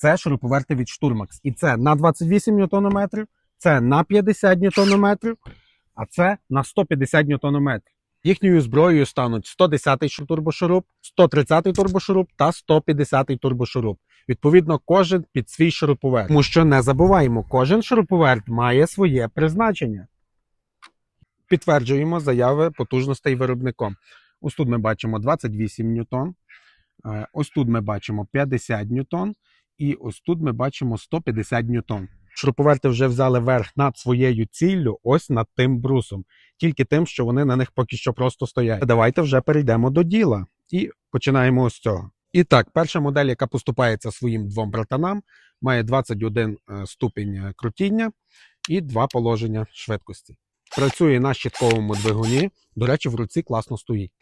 Це шуруповерти від Sturmax. І це на 28 Нм, це на 50 Нм, а це на 150 Нм. Їхньою зброєю стануть 110-й турбошуруп, 130-й турбошуруп та 150-й турбошуруп. Відповідно, кожен під свій шуруповерт. Тому що не забуваємо, кожен шуруповерт має своє призначення. Підтверджуємо заяви потужностей виробником. Ось тут ми бачимо 28 ньютон, е, ось тут ми бачимо 50 ньютон, і ось тут ми бачимо 150 ньютон. Шуруповерти вже взяли верх над своєю ціллю, ось над тим брусом, тільки тим, що вони на них поки що просто стоять. Давайте вже перейдемо до діла і починаємо з цього. І так, перша модель, яка поступається своїм двом братанам, має 21 е, ступінь е, крутіння і два положення швидкості. Працює на щитковому двигуні. До речі, в руці класно стоїть.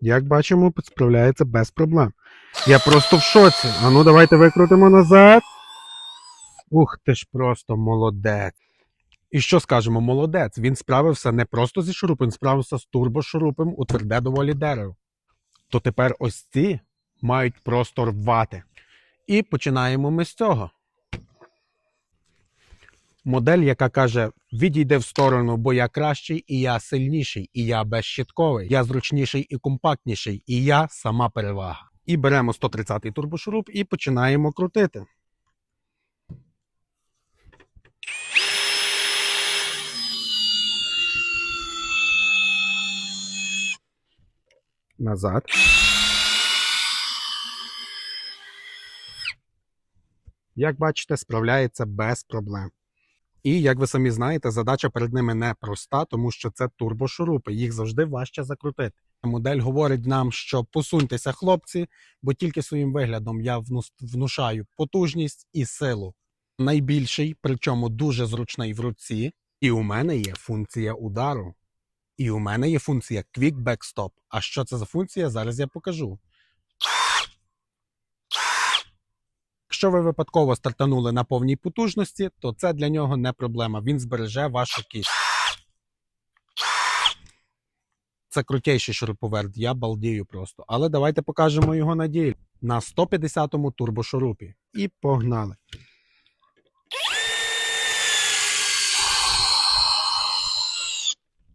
Як бачимо, справляється без проблем. Я просто в шоці. А ну давайте викрутимо назад. Ух ти ж просто молодець. І що скажемо, молодець. Він справився не просто зі шурупом, він справився з турбошурупом у тверде доволі дерево. То тепер ось ці мають просто рвати. І починаємо ми з цього. Модель, яка каже: відійди в сторону, бо я кращий, і я сильніший, і я безщитковий, я зручніший і компактніший, і я сама перевага. І беремо 130-й турбошуруп і починаємо крутити. Назад. Як бачите, справляється без проблем. І як ви самі знаєте, задача перед ними не проста, тому що це турбошурупи, їх завжди важче закрутити. Модель говорить нам, що посуньтеся, хлопці, бо тільки своїм виглядом я внушаю потужність і силу. Найбільший, причому дуже зручний в руці. І у мене є функція удару. І у мене є функція Quick Backstop. А що це за функція? Зараз я покажу. Якщо ви випадково стартанули на повній потужності, то це для нього не проблема. Він збереже вашу кість. Це крутейший шуруповерт, я балдію просто. Але давайте покажемо його на ділі. На 150-му турбошурупі. І погнали.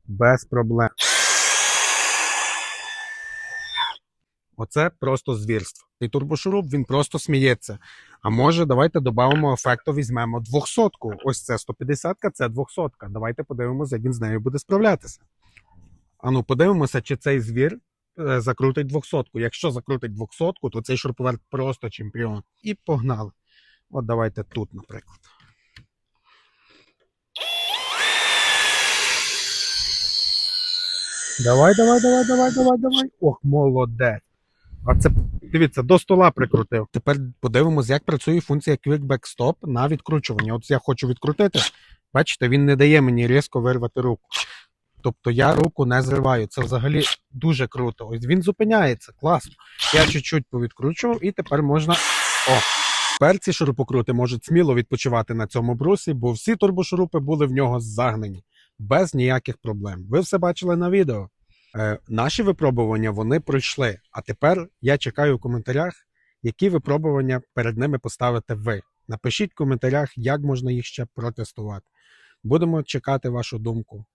Без проблем. Оце просто звірство. І турбошуруп він просто сміється. А може, давайте додамо ефекту, візьмемо 200-ку. Ось це 150-ка, це 200-ка. Давайте подивимося, як він з нею буде справлятися. Ану, подивимося, чи цей звір е, закрутить 200-ку. Якщо закрутить 200-ку, то цей шуруповерт просто чемпіон. І погнали. От давайте тут, наприклад. Давай, давай, давай, давай, давай, давай. Ох, молодець. А це дивіться, до стола прикрутив. Тепер подивимось, як працює функція Quick Backstop на відкручування. От я хочу відкрутити. Бачите, він не дає мені різко вирвати руку. Тобто я руку не зриваю. Це взагалі дуже круто. Ось він зупиняється, класно. Я чуть-чуть повідкручував і тепер можна. О! Тепер ці шурупокрути можуть сміло відпочивати на цьому брусі, бо всі турбошурупи були в нього загнані без ніяких проблем. Ви все бачили на відео. Е, наші випробування вони пройшли. А тепер я чекаю у коментарях, які випробування перед ними поставите ви. Напишіть в коментарях, як можна їх ще протестувати. Будемо чекати вашу думку.